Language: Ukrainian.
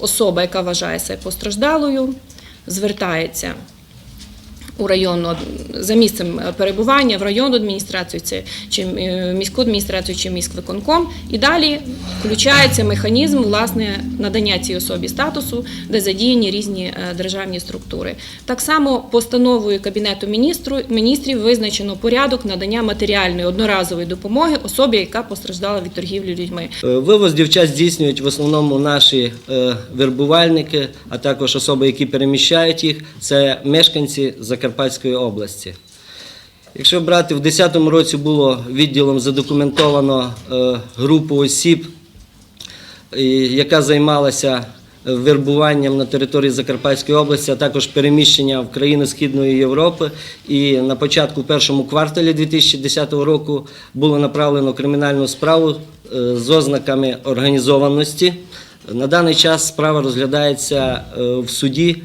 особа, яка вважає себе постраждалою, звертається у районну за місцем перебування в районну адміністрацію, це чи е, міську адміністрацію, чи міськвиконком. І далі включається механізм власне надання цій особі статусу, де задіяні різні е, державні структури. Так само постановою Кабінету міністрів визначено порядок надання матеріальної одноразової допомоги особі, яка постраждала від торгівлі людьми. Е, Вивоз дівчат здійснюють в основному наші е, вербувальники, а також особи, які переміщають їх. Це мешканці Закарпатської області. Якщо брати, в 2010 році було відділом задокументовано е, групу осіб, яка займалася вербуванням на території Закарпатської області, а також переміщення в країни Східної Європи. І на початку першому кварталі 2010 року було направлено кримінальну справу е, з ознаками організованості. На даний час справа розглядається е, в суді